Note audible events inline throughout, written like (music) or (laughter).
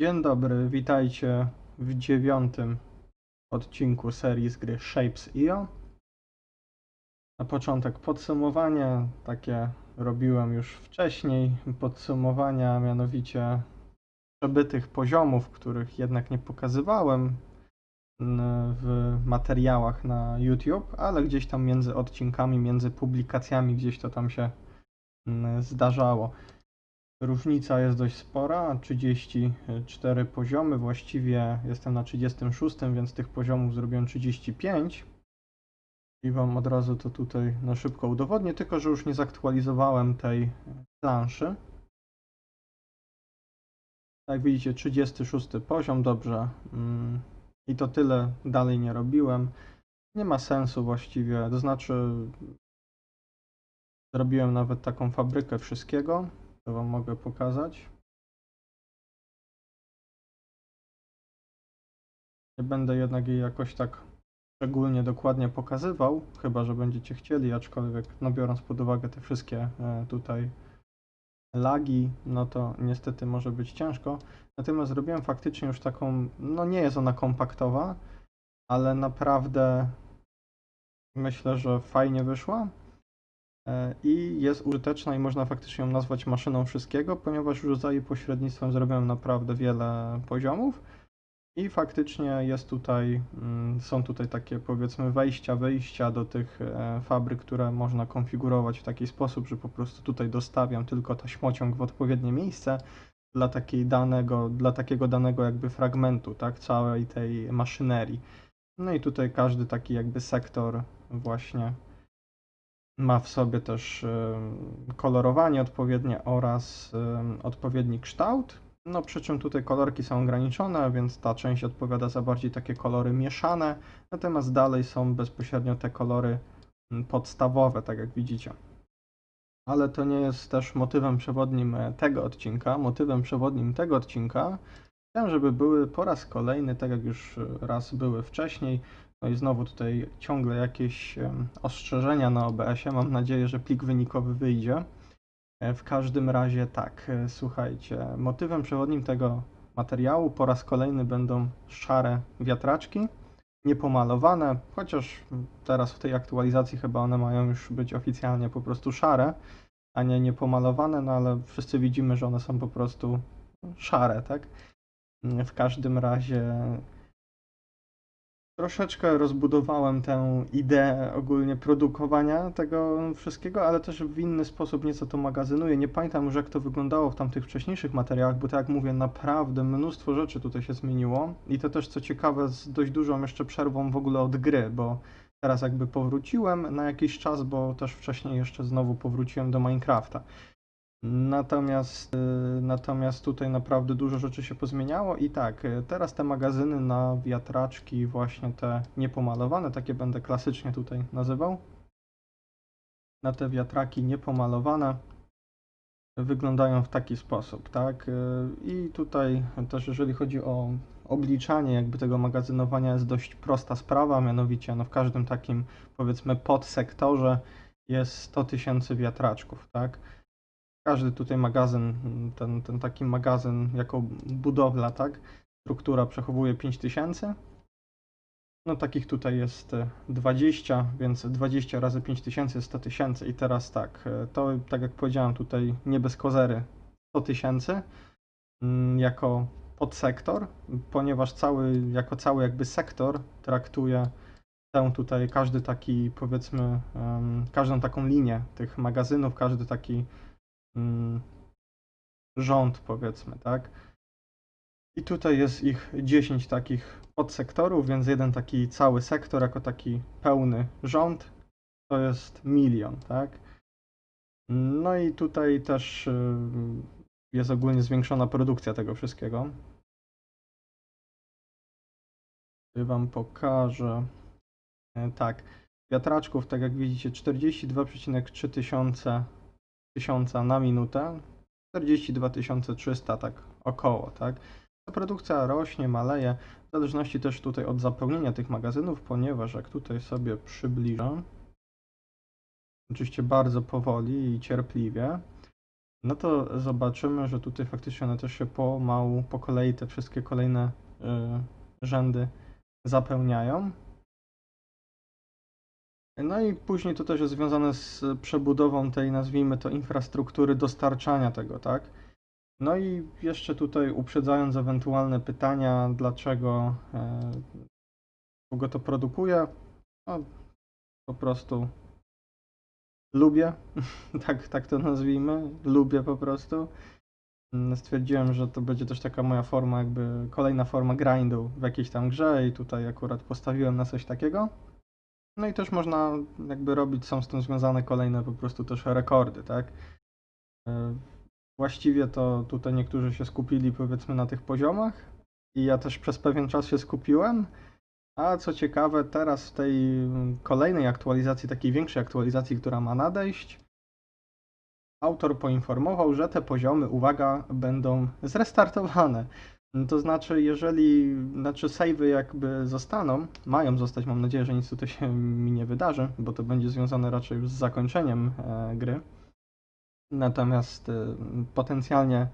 Dzień dobry, witajcie w dziewiątym odcinku serii z gry Shapes IO. Na początek podsumowanie, takie robiłem już wcześniej, podsumowania mianowicie przebytych poziomów, których jednak nie pokazywałem w materiałach na YouTube, ale gdzieś tam między odcinkami, między publikacjami gdzieś to tam się zdarzało. Różnica jest dość spora, 34 poziomy, właściwie jestem na 36, więc tych poziomów zrobiłem 35. I wam od razu to tutaj na szybko udowodnię, tylko że już nie zaktualizowałem tej planszy. Jak widzicie, 36 poziom, dobrze. Mm, I to tyle dalej nie robiłem. Nie ma sensu właściwie, to znaczy zrobiłem nawet taką fabrykę wszystkiego. To Wam mogę pokazać. Nie będę jednak jej jakoś tak szczególnie dokładnie pokazywał, chyba że będziecie chcieli, aczkolwiek no biorąc pod uwagę te wszystkie e, tutaj lagi, no to niestety może być ciężko. Natomiast zrobiłem faktycznie już taką, no nie jest ona kompaktowa, ale naprawdę myślę, że fajnie wyszła. E, i jest użyteczna i można faktycznie ją nazwać maszyną wszystkiego, ponieważ już za jej pośrednictwem zrobiłem naprawdę wiele poziomów i faktycznie jest tutaj, mm, są tutaj takie powiedzmy wejścia, wyjścia do tych e, fabryk, które można konfigurować w taki sposób, że po prostu tutaj dostawiam tylko taśmociąg w odpowiednie miejsce dla takiej danego, dla takiego danego jakby fragmentu, tak, całej tej maszynerii. No i tutaj każdy taki jakby sektor właśnie ma w sobie też kolorowanie odpowiednie oraz odpowiedni kształt. No przy czym tutaj kolorki są ograniczone, więc ta część odpowiada za bardziej takie kolory mieszane, natomiast dalej są bezpośrednio te kolory mm, podstawowe, tak jak widzicie. Ale to nie jest też motywem przewodnim e, tego odcinka. Motywem przewodnim tego odcinka chciałem, żeby były po raz kolejny, tak jak już e, raz były wcześniej, no i znowu tutaj ciągle jakieś ostrzeżenia na OBS-ie. Mam nadzieję, że plik wynikowy wyjdzie. E, W każdym razie tak, e, słuchajcie, motywem przewodnim tego materiału po raz kolejny będą szare wiatraczki, niepomalowane, chociaż teraz w tej aktualizacji chyba one mają już być oficjalnie po prostu szare, a nie niepomalowane, no ale wszyscy widzimy, że one są po prostu szare, tak? W każdym razie Troszeczkę rozbudowałem tę ideę ogólnie produkowania tego wszystkiego, ale też w inny sposób nieco to magazynuję. Nie pamiętam już jak to wyglądało w tamtych wcześniejszych materiałach, bo tak jak mówię, naprawdę mnóstwo rzeczy tutaj się zmieniło i to też co ciekawe z dość dużą jeszcze przerwą w ogóle od gry, bo teraz jakby powróciłem na jakiś czas, bo też wcześniej jeszcze znowu powróciłem do Minecrafta. Natomiast, y, natomiast tutaj naprawdę dużo rzeczy się pozmieniało i tak, y, teraz te magazyny na wiatraczki, właśnie te niepomalowane, takie będę klasycznie tutaj nazywał. Na te wiatraki niepomalowane wyglądają w taki sposób, tak? Y, I tutaj też jeżeli chodzi o obliczanie jakby tego magazynowania jest dość prosta sprawa, mianowicie no w każdym takim powiedzmy podsektorze jest 100 tysięcy wiatraczków, tak? Każdy tutaj magazyn, ten, ten taki magazyn jako budowla, tak? Struktura przechowuje 5000. No takich tutaj jest e, 20, więc 20 razy 5000 jest 100 tysięcy i teraz tak, e, to tak jak powiedziałem tutaj nie bez kozery 100 tysięcy mm, jako podsektor, ponieważ cały, jako cały jakby sektor traktuje tę tutaj każdy taki powiedzmy, każdą taką linię tych magazynów, każdy taki rząd, powiedzmy, tak? I tutaj jest ich 10 takich podsektorów, więc jeden taki cały sektor, jako taki pełny rząd, to jest milion, tak? No i tutaj też y, jest ogólnie zwiększona produkcja tego wszystkiego. Tutaj Wam pokażę. E, Tak, wiatraczków, tak jak widzicie, 42,3 tysiące tysiąca na minutę, 42 300 tak około, tak. Ta produkcja rośnie, maleje, w zależności też tutaj od zapełnienia tych magazynów, ponieważ jak tutaj sobie przybliżę, oczywiście bardzo powoli i cierpliwie, no to zobaczymy, że tutaj faktycznie one też się pomału, po kolei te wszystkie kolejne y, rzędy zapełniają. No i później to też jest związane z przebudową tej, nazwijmy to, infrastruktury dostarczania tego, tak? No i jeszcze tutaj uprzedzając ewentualne pytania, dlaczego e, kogo to produkuje, no, po prostu lubię, (laughs) tak, tak to nazwijmy, lubię po prostu. Mm, Stwierdziłem, że to będzie też taka moja forma, jakby kolejna forma grindu w jakiejś tam grze i tutaj akurat postawiłem na coś takiego. No i też można jakby robić, są z tym związane kolejne po prostu też rekordy, tak? E, Właściwie to tutaj niektórzy się skupili powiedzmy na tych poziomach i ja też przez pewien czas się skupiłem. A co ciekawe, teraz w tej kolejnej aktualizacji, takiej większej aktualizacji, która ma nadejść, autor poinformował, że te poziomy, uwaga, będą zrestartowane. To znaczy, jeżeli, znaczy savey jakby zostaną, mają zostać, mam nadzieję, że nic tutaj się mi nie wydarzy, bo to będzie związane raczej już z zakończeniem e, gry. Natomiast e, potencjalnie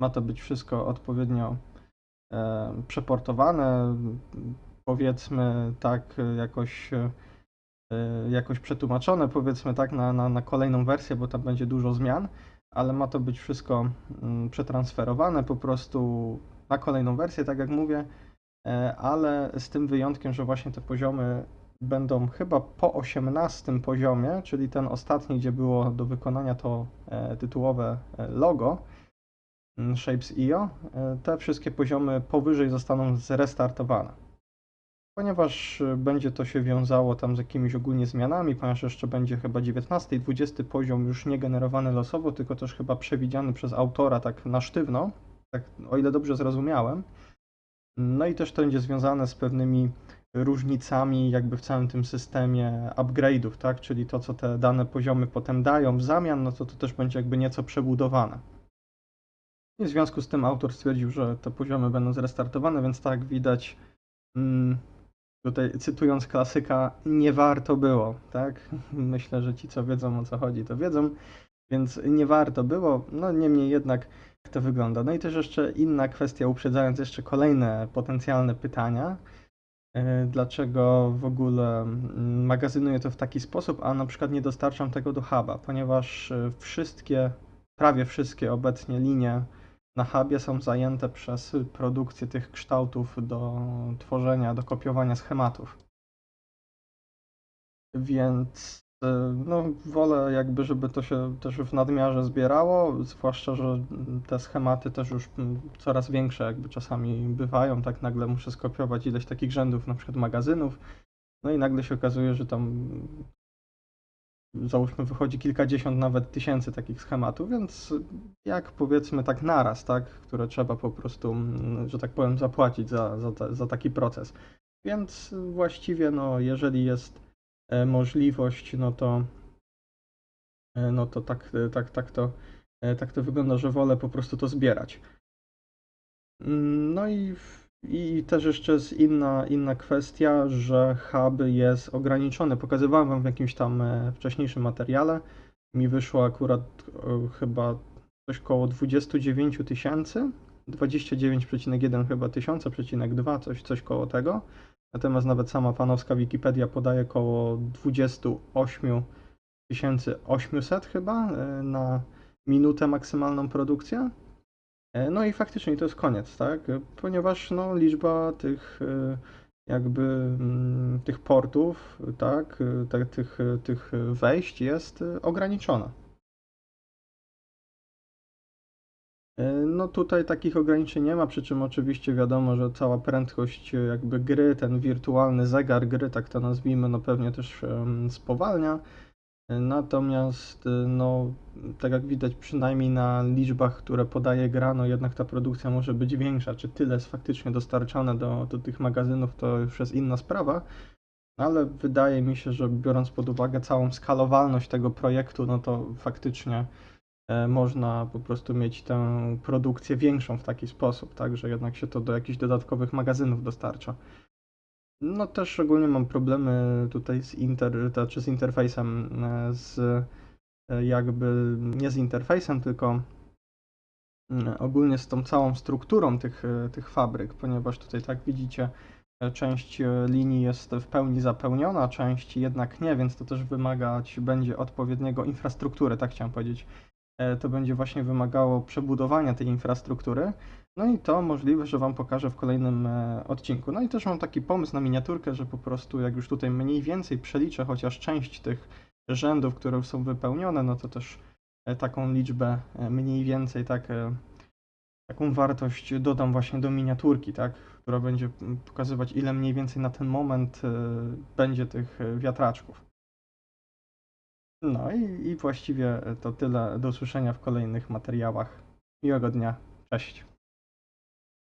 ma to być wszystko odpowiednio e, przeportowane, powiedzmy tak jakoś, e, jakoś przetłumaczone, powiedzmy tak na, na, na kolejną wersję, bo tam będzie dużo zmian, ale ma to być wszystko mm, przetransferowane po prostu na kolejną wersję, tak jak mówię, e, ale z tym wyjątkiem, że właśnie te poziomy będą chyba po 18 poziomie, czyli ten ostatni, gdzie było do wykonania to e, tytułowe e, logo mm, Shapes.io, te wszystkie poziomy powyżej zostaną zrestartowane. Ponieważ będzie to się wiązało tam z jakimiś ogólnie zmianami, ponieważ jeszcze będzie chyba 19 i 20 poziom już nie generowany losowo, tylko też chyba przewidziany przez autora tak na sztywno, tak o ile dobrze zrozumiałem. No i też to będzie związane z pewnymi różnicami jakby w całym tym systemie upgrade'ów, tak? Czyli to, co te dane poziomy potem dają w zamian, no to to też będzie jakby nieco przebudowane. I w związku z tym autor stwierdził, że te poziomy będą zrestartowane, więc tak widać, mm, tutaj cytując klasyka, nie warto było, tak? (laughs) Myślę, że ci, co wiedzą o co chodzi, to wiedzą, więc nie warto było, no niemniej jednak jak to wygląda. No i też jeszcze inna kwestia, uprzedzając jeszcze kolejne potencjalne pytania, e, dlaczego w ogóle mm, magazynuję to w taki sposób, a na przykład nie dostarczam tego do huba, ponieważ e, wszystkie, prawie wszystkie obecnie linie na hubie są zajęte przez produkcję tych kształtów do tworzenia, do kopiowania schematów. Więc no, wolę jakby, żeby to się też w nadmiarze zbierało, zwłaszcza, że te schematy też już mm, coraz większe jakby czasami bywają, tak nagle muszę skopiować ileś takich rzędów, na przykład magazynów, no i nagle się okazuje, że tam załóżmy wychodzi kilkadziesiąt, nawet tysięcy takich schematów, więc jak powiedzmy tak naraz, tak, które trzeba po prostu, mm, że tak powiem, zapłacić za, za, za taki proces. Więc właściwie, no, jeżeli jest możliwość, no to, e, no to tak, e, tak, tak to, e, tak to wygląda, że wolę po prostu to zbierać. Mm, No i, i też jeszcze jest inna, inna kwestia, że hub jest ograniczony. Pokazywałem Wam w jakimś tam e, wcześniejszym materiale. Mi wyszło akurat e, chyba coś koło 29 tysięcy, 29,1 chyba tysiąca, przecinek 2, coś, coś koło tego. Natomiast nawet sama fanowska Wikipedia podaje koło 28 800 chyba e, na minutę maksymalną produkcję. E, No i faktycznie to jest koniec, tak? Ponieważ no, liczba tych e, jakby mm, tych portów, tak, tych, tych wejść jest ograniczona. No tutaj takich ograniczeń nie ma, przy czym oczywiście wiadomo, że cała prędkość e, jakby gry, ten wirtualny zegar gry, tak to nazwijmy, no pewnie też spowalnia. Natomiast, e, no, tak jak widać, przynajmniej na liczbach, które podaje gra, no jednak ta produkcja może być większa. Czy tyle jest faktycznie dostarczane do, do tych magazynów, to już jest inna sprawa. Ale wydaje mi się, że biorąc pod uwagę całą skalowalność tego projektu, no to faktycznie można po prostu mieć tę produkcję większą w taki sposób, tak, że jednak się to do jakichś dodatkowych magazynów dostarcza. No też ogólnie mam problemy tutaj z inter, czy z interfejsem, e, z e, jakby nie z interfejsem, tylko mm, ogólnie z tą całą strukturą tych, e, tych fabryk, ponieważ tutaj tak widzicie, e, część e, linii jest w pełni zapełniona, część jednak nie, więc to też wymagać będzie odpowiedniego infrastruktury, tak chciałem powiedzieć. E, To będzie właśnie wymagało przebudowania tej infrastruktury. No i to możliwe, że Wam pokażę w kolejnym e, odcinku. No i też mam taki pomysł na miniaturkę, że po prostu jak już tutaj mniej więcej przeliczę chociaż część tych rzędów, które są wypełnione, no to też e, taką liczbę mniej więcej tak taką wartość dodam właśnie do miniaturki, tak, która będzie pokazywać ile mniej więcej na ten moment będzie tych wiatraczków. No i, i właściwie to tyle. Do usłyszenia w kolejnych materiałach. Miłego dnia. Cześć.